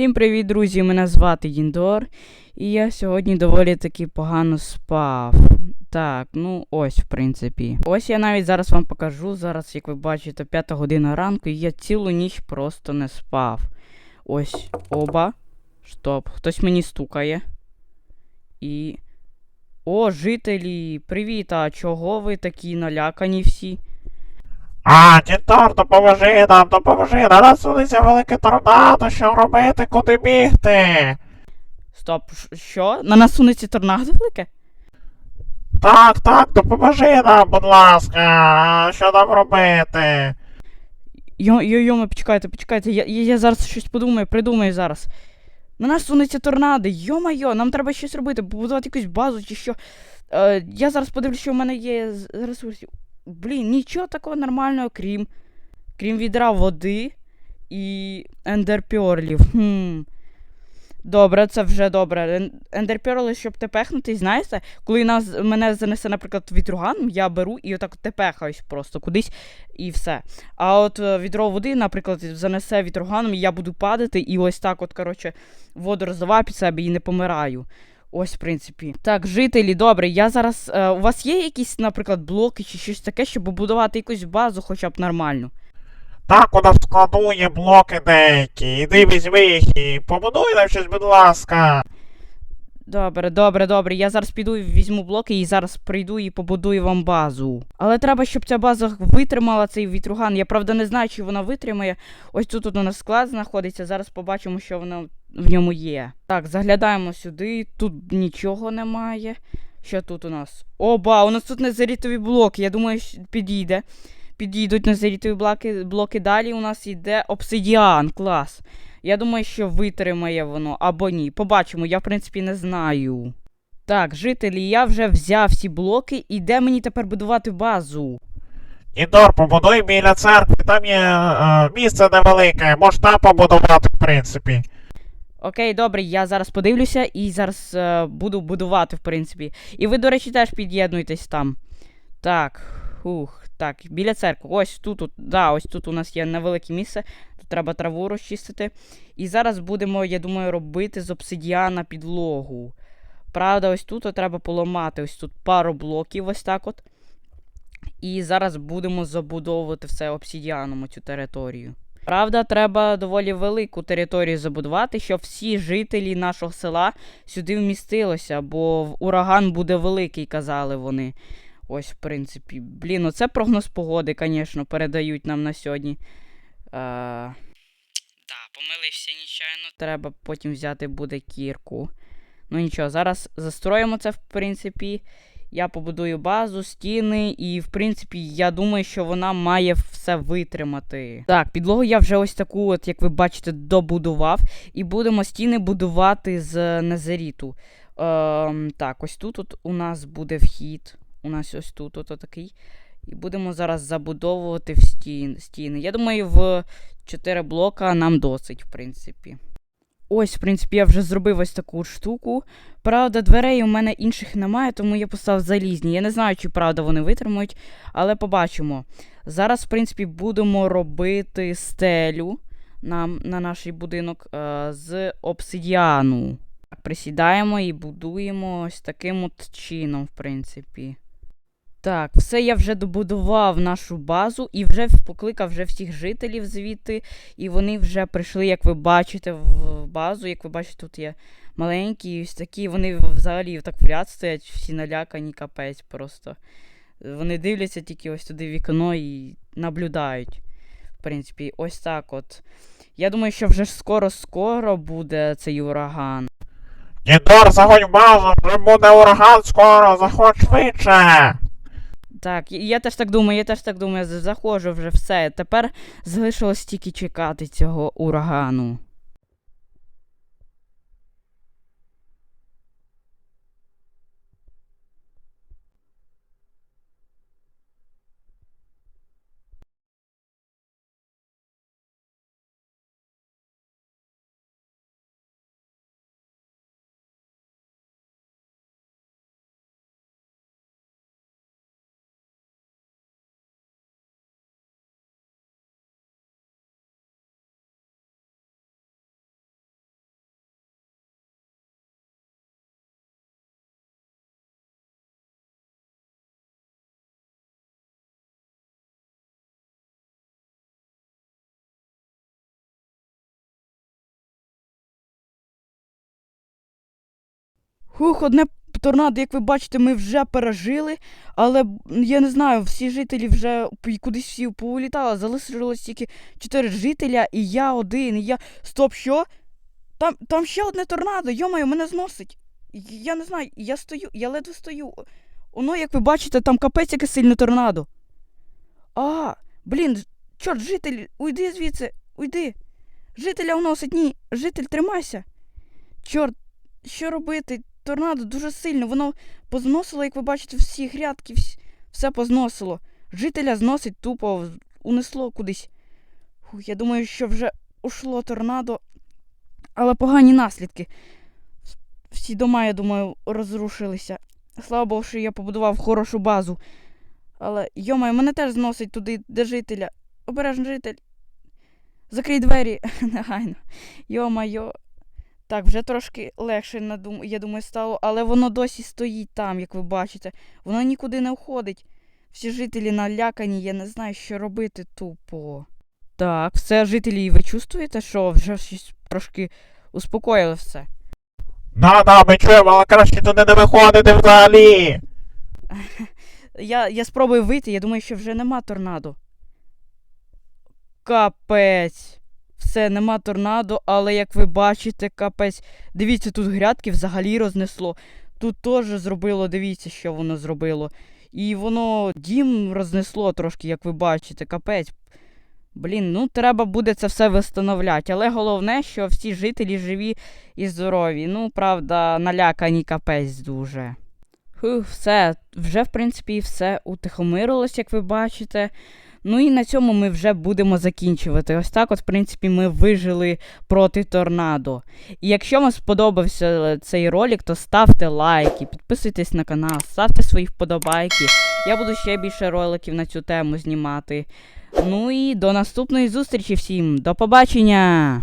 Всім привіт, друзі! Мене звати Їндор, і я сьогодні доволі таки погано спав. Так, ну ось, в принципі. Ось я навіть зараз вам покажу. Зараз, як ви бачите, п'ята година ранку, і я цілу ніч просто не спав. Ось, оба. Стоп, хтось мені стукає. І. О, жителі! Привіт! А чого ви такі налякані всі? А, Тітор, допоможи нам, допоможи, на нас сунеться велике торнадо, що робити, куди бігти? Стоп, що? На нас сунеться торнадо велике? Так, так, допоможи нам, будь ласка, що нам робити? Йо, йо, йома, почекайте, почекайте, я, я, я зараз щось подумаю, придумаю зараз. На нас сунеться торнадо, йо-майо, нам треба щось робити, побудувати якусь базу чи що. Е, я зараз подивлюсь, що в мене є з ресурсів. Блін, нічого такого нормального, крім. Крім відра води і ендерпьорлів. Хм. Добре, це вже добре. Ен- Ендерпьорли, щоб тепехнути, знаєте, коли нас, мене занесе, наприклад, вітруган, я беру і отак тепехаюсь просто кудись і все. А от е, відро води, наприклад, занесе вітроганом, і я буду падати, і ось так, от, коротше, воду роздаваю під себе і не помираю. Ось, в принципі. Так, жителі, добре, я зараз. Е, у вас є якісь, наприклад, блоки чи щось таке, щоб побудувати якусь базу хоча б нормальну? Так, у нас в складу є блоки деякі, іди візьми їх і побудуй нам щось, будь ласка. Добре, добре, добре. Я зараз піду і візьму блоки і зараз прийду і побудую вам базу. Але треба, щоб ця база витримала цей вітруган. Я правда не знаю, чи вона витримає. Ось тут от у нас склад знаходиться. Зараз побачимо, що воно в ньому є. Так, заглядаємо сюди. Тут нічого немає. Що тут у нас? Оба, у нас тут незарітові блоки. Я думаю, підійде. Підійдуть незарітові блоки, блоки. Далі у нас йде обсидіан. Клас. Я думаю, що витримає воно або ні. Побачимо, я в принципі не знаю. Так, жителі, я вже взяв всі блоки, і де мені тепер будувати базу? Тітор, побудуй біля церкви, там є е, місце невелике, можеш там побудувати, в принципі. Окей, добре, я зараз подивлюся і зараз е, буду будувати, в принципі. І ви, до речі, теж під'єднуйтесь там. Так, ух, так, біля церкви. Ось тут, от, да, ось тут у нас є невелике місце. Тут треба траву розчистити. І зараз будемо, я думаю, робити з обсидіана підлогу. Правда, ось тут от треба поламати ось тут пару блоків, ось так от. І зараз будемо забудовувати все обсидіаном цю територію. Правда, треба доволі велику територію забудувати, щоб всі жителі нашого села сюди вмістилося, бо ураган буде великий, казали вони. Ось, в принципі. Блін, оце прогноз погоди, звісно, передають нам на сьогодні. А... Да, помилився нечайно. Треба потім взяти буде кірку. Ну нічого, зараз застроїмо це, в принципі. Я побудую базу, стіни, і в принципі, я думаю, що вона має все витримати. Так, підлогу я вже ось таку, от, як ви бачите, добудував. І будемо стіни будувати з незеріту. Ем, так, ось тут от у нас буде вхід. У нас ось тут от такий. І будемо зараз забудовувати в стін, стіни. Я думаю, в 4 блока нам досить, в принципі. Ось, в принципі, я вже зробив ось таку штуку. Правда, дверей у мене інших немає, тому я поставив залізні. Я не знаю, чи правда вони витримають, але побачимо. Зараз, в принципі, будемо робити стелю на, на наш будинок е, з обсидіану. Присідаємо і будуємо ось таким от чином, в принципі. Так, все я вже добудував нашу базу і вже покликав вже всіх жителів звідти. І вони вже прийшли, як ви бачите, в базу. Як ви бачите, тут є маленькі, ось такі. Вони взагалі так в ряд стоять, всі налякані, капець просто. Вони дивляться тільки ось туди вікно і наблюдають. В принципі, ось так от. Я думаю, що вже скоро-скоро буде цей ураган. Тітор, заходь в базу, вже буде ураган скоро, заходь швидше. Так, я- теж так думаю, я теж так думаю, заходжу вже все. Тепер залишилось тільки чекати цього урагану. Хух, одне торнадо, як ви бачите, ми вже пережили, але я не знаю, всі жителі вже кудись всі повилітали. Залишилось тільки чотири жителя, і я один, і я. Стоп, що? Там, там ще одне торнадо, йомаю, мене зносить. Я не знаю, я стою, я ледве стою. Воно, як ви бачите, там капець яке сильне торнадо. А, блін, чорт, житель, уйди звідси, уйди. Жителя вносить, ні, житель, тримайся. Чорт, що робити? Торнадо дуже сильно, воно позносило, як ви бачите, всі грядки, вс- все позносило. Жителя зносить тупо, унесло кудись. Фух, я думаю, що вже ушло торнадо, але погані наслідки. Всі дома, я думаю, розрушилися. Слава Богу, що я побудував хорошу базу. Але, йомаю, мене теж зносить туди, де жителя. Обережно, житель. Закрий двері негайно. Йо-майо. Так, вже трошки легше, я думаю, стало, але воно досі стоїть там, як ви бачите. Воно нікуди не входить. Всі жителі налякані, я не знаю, що робити тупо. Так, все, жителі, і ви чувствуєте, що вже щось трошки успокоїли все? Да, да, ми чуємо, але краще туди не виходити взагалі. Я, я спробую вийти, я думаю, що вже нема торнадо. Капець. Все, нема торнадо, але як ви бачите, капець. Дивіться, тут грядки взагалі рознесло. Тут теж зробило, дивіться, що воно зробило. І воно дім рознесло трошки, як ви бачите, капець. Блін, ну треба буде це все встановляти. Але головне, що всі жителі живі і здорові. Ну, правда, налякані капець дуже. Фух, все, вже в принципі все утихомирилось, як ви бачите. Ну і на цьому ми вже будемо закінчувати. Ось так, от, в принципі, ми вижили проти торнадо. І якщо вам сподобався цей ролик, то ставте лайки, підписуйтесь на канал, ставте свої вподобайки. Я буду ще більше роликів на цю тему знімати. Ну і до наступної зустрічі всім. До побачення!